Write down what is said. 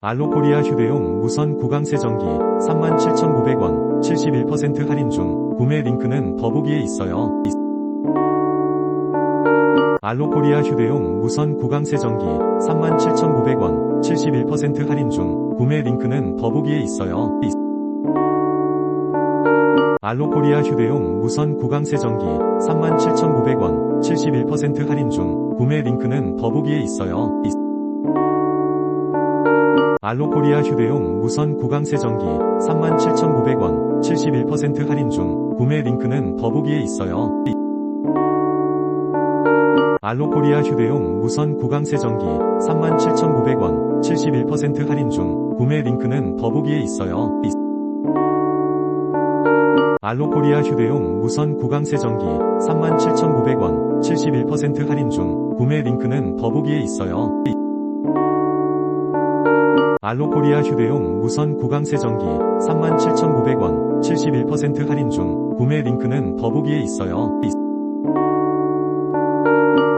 알로코리아 휴대용 무선 구강세정기 37,900원 71% 할인 중 구매 링크는 더보기에 있어요. 이- 알로코리아 휴대용 무선 구강세정기 37,900원 71% 할인 중 구매 링크는 더보기에 있어요. 이- 알로코리아 휴대용 무선 구강세정기 37,900원 71% 할인 중 구매 링크는 더보기에 있어요. 이- 알로코리아 휴대용 무선 구강세정기 37,900원 71% 할인 중 구매 링크는 더보기에 있어요. 이- 알로코리아 휴대용 무선 구강세정기 37,900원 71% 할인 중 구매 링크는 더보기에 있어요. 이- 알로코리아 휴대용 무선 구강세정기 37,900원 71% 할인 중 구매 링크는 더보기에 있어요. 이- 알로코리아 휴대용 무선 구강세정기 37,900원 71% 할인 중 구매 링크는 더보기에 있어요. 이-